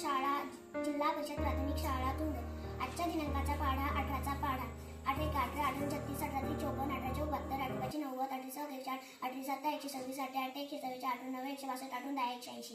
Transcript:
शाळा जिल्हा परिषद प्राथमिक शाळा तुंड आजच्या दिनांकाचा पाढा अठराचा पाढा. आठ एक अठरा अठरा छत्तीस अठरा त्रिक चौपन्न अठराशे बहात्तर अठराशे नव्वद अठरा सव्वीस आठ अठरा सत्ता एकशे सव्वीस अठरा आठ एकशे सव्वीस अठरा नव्या एकशे बासष्ट अठरा दहा एकशे ऐंशी.